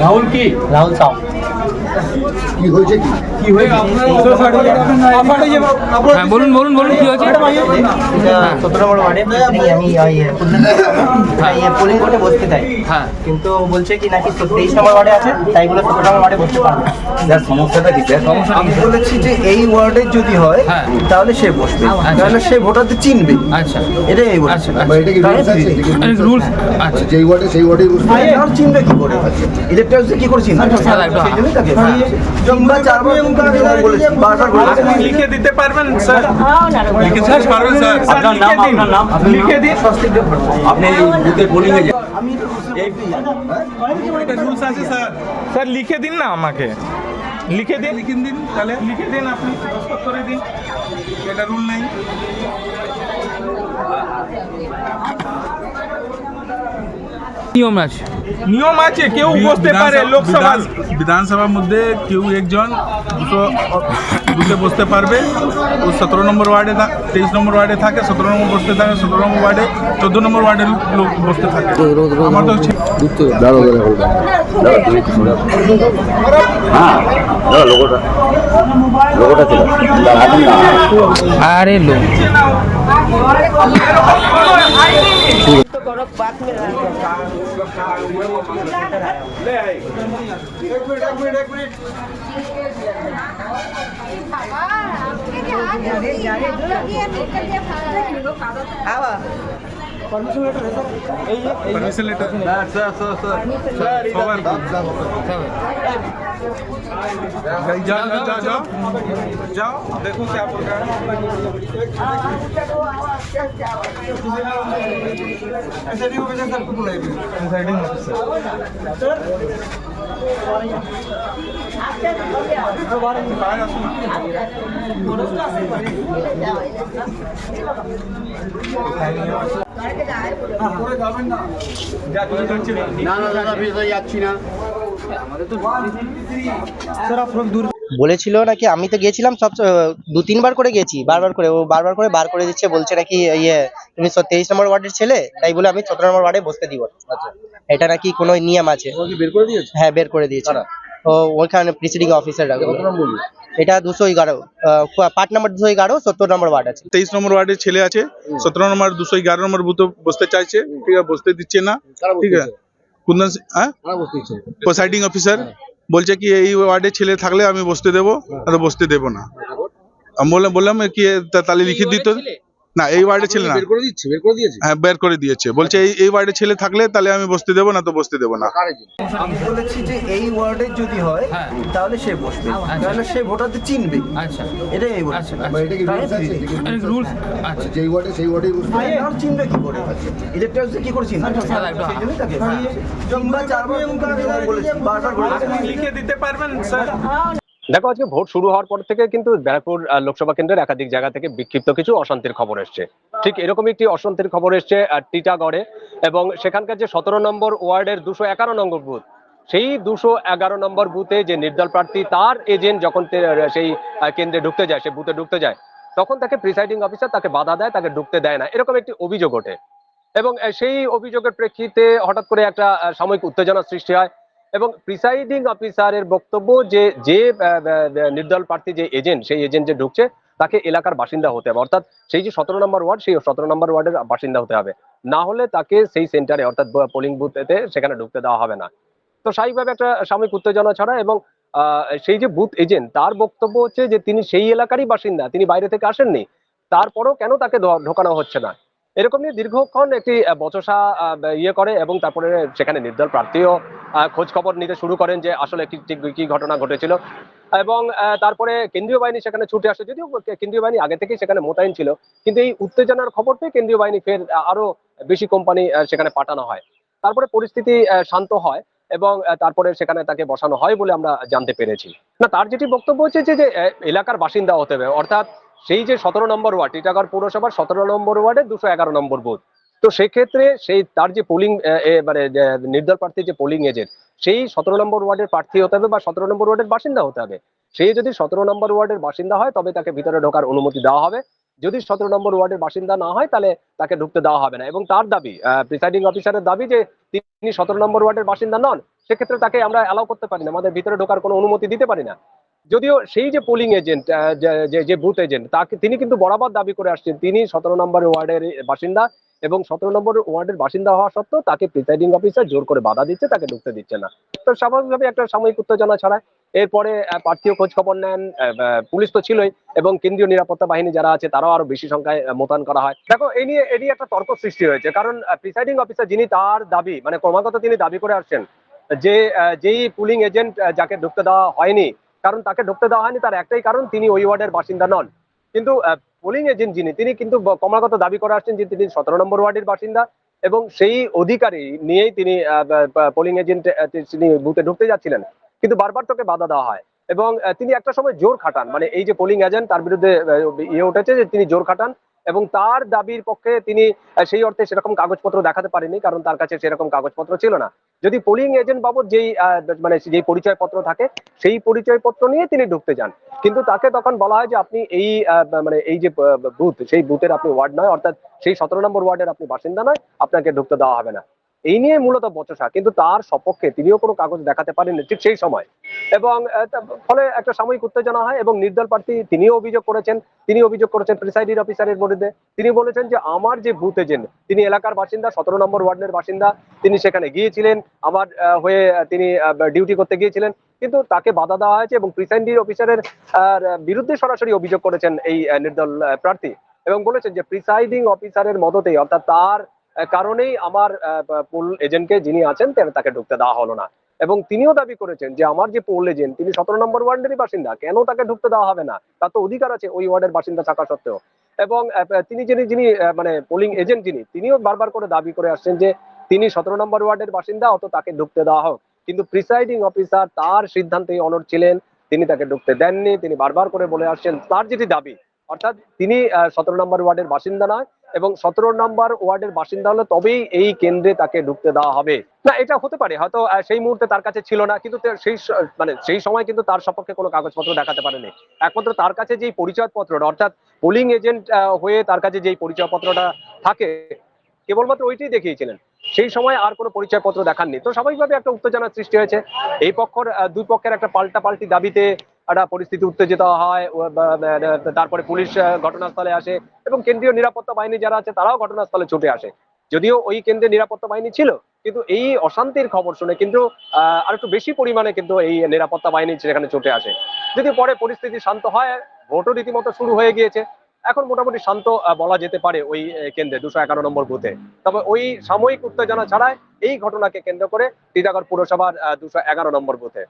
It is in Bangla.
রাহুল কি রাহুল সাউ কি হয়েছে? কি কি হয়েছে? হ্যাঁ বলুন বলুন বলুন কি হয়েছে? সতেরো নম্বর ওয়ার্ডে আমি আমি পোলিং কোর্টে বসতে চাই। হ্যাঁ। কিন্তু বলছে কি নাকি তেইশ নম্বর ওয়ার্ডে আছে তাই বলে সতেরো নম্বর ওয়ার্ডে বসতে পারবে না। সমস্যাটা কি? সমস্যা আমি বলেছি যে এই ওয়ার্ডের যদি হয় হ্যাঁ। তাহলে সে বসবে। আচ্ছা। তাহলে সে ভোটারদের চিনবে। আচ্ছা। এটাই আমি আচ্ছা বলেছি রুলস। রুলস আচ্ছা যেই ওয়ার্ডে সেই চিনবে কি করে? ইলেকট্রাল কি করে চিনবে? তিনবার চারবার বলেছি বারবার বলেছি। লিখে দিতে পারবেন স্যার লিখে দিতে পারবেন স্যার আপনার নাম লিখে দিন। আপনার নাম। লিখে দিন। আপনি বুথের পোলিং এ এটা রুলস আছে স্যার স্যার লিখে দিন না আমাকে। লিখে দিন। লিখে দিন তাহলে। লিখে দিন আপনি। দস্তখত করে দিন। এটা রুল নেই। নিয়ম আছে। নিয়ম আছে কেউ বসতে পারে লোকসভা বিধানসভার মধ্যে কেউ একজন দুটো বুথে বসতে পারবে। ও সতেরো নম্বর ওয়ার্ডে তেইশ নম্বর ওয়ার্ডে থাকে সতেরো নম্বর বসতে থাকে সতেরো নম্বর ওয়ার্ডে চোদ্দ নম্বর ওয়ার্ডে লোক বসতে থাকে। আমার তো को रख बात में ले आई एक मिनट एक मिनट एक मिनट आवा परमिशन लेटर है सर यही है permission letter sir sir sir sir जाओ जाओ जाओ जाओ जाओ देखो क्या बोल रहा है। एसआईडी ऑफिसर सर को बुलाइए एसआईडी ऑफिसर सर दोबारा বলেছিল নাকি? আমি তো গিয়েছিলাম সব দু তিনবার করে গেছি বারবার করে। ও বারবার করে বার করে দিচ্ছে বলছে নাকি ইয়ে তুমি তেইশ নম্বর ওয়ার্ডের ছেলে তাই বলে আমি সতেরো নম্বর ওয়ার্ডে বসতে দিব। না। এটা নাকি কোনো নিয়ম আছে? হ্যাঁ বের করে দিয়েছে। ওইখানে প্রিসাইডিং অফিসাররা এটা দুশো এগারো পার্ট নাম্বার দুশো এগারো সত্তর নম্বর ওয়ার্ড আছে। তেইশ নম্বর ওয়ার্ডের ছেলে আছে সতেরো নম্বর দুশো এগারো নম্বর বুথে বসতে চাইছে ঠিক আছে বসতে দিচ্ছে না ঠিক আছে। কুন্দন হ্যাঁ? প্রিসাইডিং অফিসার বলছে কি এই ওয়ার্ডের ছেলে থাকলে আমি বসতে দেবো আর বসতে দেবো না। আমি বললাম বললাম কি তাহলে লিখে দিত। না এই ওয়ার্ডের ছেলে না। বের করে দিচ্ছে বের করে দিয়েছে। হ্যাঁ বের করে দিয়েছে। বলছে এই এই ওয়ার্ডের ছেলে থাকলে তাহলে আমি বসতে দেবো না তো বসতে দেবো না। আমি বলেছি যে এই ওয়ার্ডের যদি হয় হ্যাঁ। তাহলে সে বসবে। তাহলে সে ভোটারদের চিনবে। আচ্ছা। এটাই আচ্ছা এটা আছে এটা কি রুলস আচ্ছা যেই ওয়ার্ডে সেই ওয়ার্ডেই বসতে হবে? আর চিনবে কি করে? ইলেকট্রাল কি করে চিনবে? সেই তিনবার চারবার বলেছি। বারবার বলেছি। লিখে দিতে পারবেন স্যার। দেখো, আজকে ভোট শুরু হওয়ার পর থেকে কিন্তু ব্যারাকপুর লোকসভা কেন্দ্রের একাধিক জায়গা থেকে বিক্ষিপ্ত কিছু অশান্তির খবর এসছে। ঠিক এরকমই একটি অশান্তির খবর এসছে টিটাগড়ে। এবং সেখানকার যে সতেরো নম্বর ওয়ার্ডের দুশো এগারো নম্বর বুথ, সেই দুশো এগারো নম্বর বুথে যে নির্দল প্রার্থী, তার এজেন্ট যখন সেই কেন্দ্রে ঢুকতে যায়, সে বুথে ঢুকতে যায়, তখন তাকে প্রিসাইডিং অফিসার তাকে বাধা দেয়, তাকে ঢুকতে দেয় না। এরকম একটি অভিযোগ ওঠে। এবং সেই অভিযোগের প্রেক্ষিতে হঠাৎ করে একটা সাময়িক উত্তেজনার সৃষ্টি হয়। এবং প্রিসাইডিং অফিসারের বক্তব্য যে যে নির্দল প্রার্থী যে এজেন্ট সেই এজেন্ট যে ঢুকছে, তাকে এলাকার বাসিন্দা হতে হবে। অর্থাৎ সেই যে সতেরো নম্বর ওয়ার্ড, সেই সতেরো নম্বর ওয়ার্ডের বাসিন্দা হতে হবে। না হলে তাকে সেই সেন্টারে অর্থাৎ পোলিং বুথেতে সেখানে ঢুকতে দেওয়া হবে না। তো স্বাভাবিকভাবে একটা সাময়িক উত্তেজনা ছড়া এবং সেই যে বুথ এজেন্ট তার বক্তব্য হচ্ছে যে, তিনি সেই এলাকারই বাসিন্দা, তিনি বাইরে থেকে আসেননি। তারপরেও কেন তাকে ঢোকানো হচ্ছে না? এরকম নিয়ে দীর্ঘক্ষণ একটি বচসা ইয়ে করে এবং তারপরে সেখানে নির্দল প্রার্থীও খোঁজ খবর নিতে শুরু করেন যে আসলে কি ঘটনা ঘটেছিল। এবং তারপরে কেন্দ্রীয় বাহিনী সেখানে ছুটে আসে, যদিও কেন্দ্রীয় বাহিনী আগে থেকেই সেখানে মোতায়েন ছিল, কিন্তু এই উত্তেজনার খবর পেয়ে কেন্দ্রীয় বাহিনী ফের আরও বেশি কোম্পানি সেখানে পাঠানো হয়। তারপরে পরিস্থিতি শান্ত হয় এবং তারপরে সেখানে তাকে বসানো হয় বলে আমরা জানতে পেরেছি। না, তার যেটি বক্তব্য হচ্ছে যে এলাকার বাসিন্দা হতে হবে, অর্থাৎ সেই যে সতেরো নম্বর ওয়ার্ড টিটাগড় পৌরসভার সতেরো নম্বর ওয়ার্ডে দুশো এগারো নম্বর বুথ। তো সেক্ষেত্রে সেই তার যে পোলিং মানে নির্দল প্রার্থীর যে পোলিং এজেন্ট সেই সতেরো নম্বর ওয়ার্ডের প্রার্থী হতে হবে বা সতেরো নম্বর ওয়ার্ডের বাসিন্দা হতে হবে। সেই যদি সতেরো নম্বর ওয়ার্ডের বাসিন্দা হয়, তবে তাকে ভিতরে ঢোকার অনুমতি দেওয়া হবে। যদি সতেরো নম্বর ওয়ার্ডের বাসিন্দা না হয়, তাহলে তাকে ঢুকতে দেওয়া হবে না। এবং তার দাবি প্রিসাইডিং অফিসারের দাবি যে তিনি সতেরো নম্বর ওয়ার্ডের বাসিন্দা নন, সেক্ষেত্রে তাকে আমরা অ্যালাউ করতে পারি না। আমাদের ভিতরে ঢোকার কোনো অনুমতি দিতে পারি না। যদিও সেই যে পোলিং এজেন্ট যে বুথ এজেন্ট তাকে তিনি কিন্তু বরাবর দাবি করে আসছেন। তিনি সতেরো নম্বর ওয়ার্ডের বাসিন্দা এবং সতেরো নম্বর ওয়ার্ডের বাসিন্দা হওয়া সত্ত্বেও তাকে প্রিসাইডিং অফিসার জোর করে বাধা দিচ্ছে, তাকে ঢুকতে দিচ্ছে না। তো স্বাভাবিকভাবে একটা সাময়িক উত্তেজনা ছড়ায়। এরপরে প্রার্থীও খোঁজ খবর নেন পুলিশ তো ছিলই এবং কেন্দ্রীয় নিরাপত্তা বাহিনী যারা আছে, তারাও আরও বেশি সংখ্যায় মোতায়েন করা হয়। দেখো, এই নিয়ে এটি একটা তর্ক সৃষ্টি হয়েছে। কারণ প্রিসাইডিং অফিসার যিনি তার দাবি মানে ক্রমাগত তিনি দাবি করে আসছেন যে যেই পুলিং এজেন্ট যাকে ঢুকতে দেওয়া হয়নি কারণ তাকে ঢুকতে দেওয়া হয়নি, তার একটাই কারণ তিনি ওই ওয়ার্ডের বাসিন্দা নন। কিন্তু পোলিং এজেন্ট যিনি, তিনি কিন্তু ক্রমাগত দাবি করে আসছেন যে তিনি সতেরো নম্বর ওয়ার্ডের বাসিন্দা এবং সেই অধিকারী নিয়েই তিনি পোলিং এজেন্ট তিনি বুথে ঢুকতে যাচ্ছিলেন। কিন্তু বারবার তোকে বাধা দেওয়া হয় এবং তিনি একটা সময় জোর খাটান। মানে এই যে পোলিং এজেন্ট তার বিরুদ্ধে ইয়ে উঠেছে যে তিনি জোর খাটান। এবং তার দাবির পক্ষে তিনি সেই অর্থে সেরকম কাগজপত্র দেখাতে পারেনি, কারণ তার কাছে সেরকম কাগজপত্র ছিল না। যদি পোলিং এজেন্ট বাবদ যেই মানে যেই পরিচয়পত্র থাকে, সেই পরিচয়পত্র নিয়ে তিনি ঢুকতে যান। কিন্তু তাকে তখন বলা হয় যে আপনি এই মানে এই যে বুথ সেই বুথের আপনি ওয়ার্ড নয়, অর্থাৎ সেই সতেরো নম্বর ওয়ার্ডের আপনি বাসিন্দা নয়, আপনাকে ঢুকতে দেওয়া হবে না। এই নিয়ে মূলত বচসা। কিন্তু তার সপক্ষে তিনিও কোনো কাগজ দেখাতে পারেননি, ঠিক সেই সময়। এবং ফলে একটা সাময়িক উত্তেজনা হয় এবং নির্দল প্রার্থী তিনিও অভিযোগ করেছেন তিনি অভিযোগ করেছেন প্রিসাইডিং অফিসারের বিরুদ্ধে তিনি বলেছেন যে, আমার যে বুথ এজেন্ট, তিনি এলাকার বাসিন্দা, সতেরো নম্বর ওয়ার্ডের বাসিন্দা, তিনি সেখানে গিয়েছিলেন, আমার হয়ে তিনি ডিউটি করতে গিয়েছিলেন। কিন্তু তাকে বাধা দেওয়া হয়েছে এবং প্রিসাইডিং অফিসারের বিরুদ্ধে সরাসরি অভিযোগ করেছেন এই নির্দল প্রার্থী এবং বলেছেন যে, প্রিসাইডিং অফিসারের মদতেই, অর্থাৎ তার কারণেই আমার পোল এজেন্টকে যিনি আছেন তাকে ঢুকতে দেওয়া হলো না। এবং তিনিও দাবি করেছেন যে আমার যে পোল এজেন্ট তিনি সতেরো নম্বর ওয়ার্ডেরই বাসিন্দা, কেন তাকে ঢুকতে দেওয়া হবে না? তার তো অধিকার আছে ওই ওয়ার্ডের বাসিন্দা থাকা সত্ত্বেও। এবং তিনি যিনি যিনি মানে পোলিং এজেন্ট যিনি, তিনিও বারবার করে দাবি করে আসছেন যে তিনি সতেরো নম্বর ওয়ার্ডের বাসিন্দা, অত তাকে ঢুকতে দেওয়া হোক। কিন্তু প্রিসাইডিং অফিসার তার সিদ্ধান্তে অনড় ছিলেন, তিনি তাকে ঢুকতে দেননি, তিনি বারবার করে বলে আসছেন, তার যেটি দাবি, অর্থাৎ তিনি সতেরো নম্বর ওয়ার্ডের বাসিন্দা নয় এবং সতেরো নম্বর ওয়ার্ডের বাসিন্দা হলে তবেই এই কেন্দ্রে তাকে ঢুকতে দেওয়া হবে। না, এটা হতে পারে, হয়তো সেই মুহূর্তে তার কাছে ছিল না, কিন্তু সেই মানে সেই সময় কিন্তু তার সপক্ষে কোনো কাগজপত্র দেখাতে পারেনি। একমাত্র তার কাছে যেই পরিচয়পত্রটা অর্থাৎ পোলিং এজেন্ট হয়ে তার কাছে যেই পরিচয়পত্রটা থাকে, কেবলমাত্র ওইটাই দেখিয়েছিলেন। সেই সময় আর কোনো পরিচয়পত্র দেখাননি। তো স্বাভাবিকভাবে একটা উত্তেজনার সৃষ্টি হয়েছে। এই পক্ষের দুই পক্ষের একটা পাল্টা পাল্টি দাবিতে একটা পরিস্থিতি উত্তেজিত হয় তারপরে পুলিশ ঘটনাস্থলে আসে এবং কেন্দ্রীয় নিরাপত্তা বাহিনী যারা আছে তারাও ঘটনাস্থলে ছুটে আসে। যদিও ওই কেন্দ্রে নিরাপত্তা বাহিনী ছিল, কিন্তু এই অশান্তির খবর শুনে কিন্তু আর একটু বেশি পরিমাণে কিন্তু এই নিরাপত্তা বাহিনী সেখানে ছুটে আসে। যদি পরে পরিস্থিতি শান্ত হয়, ভোটও রীতিমতো শুরু হয়ে গিয়েছে। এখন মোটামুটি শান্ত বলা যেতে পারে ওই কেন্দ্রে দুশো এগারো নম্বর বুথে। তবে ওই সাময়িক উত্তেজনা ছাড়াই এই ঘটনাকে কেন্দ্র করে টিটাগড় পুরসভার দুশো এগারো নম্বর বুথে।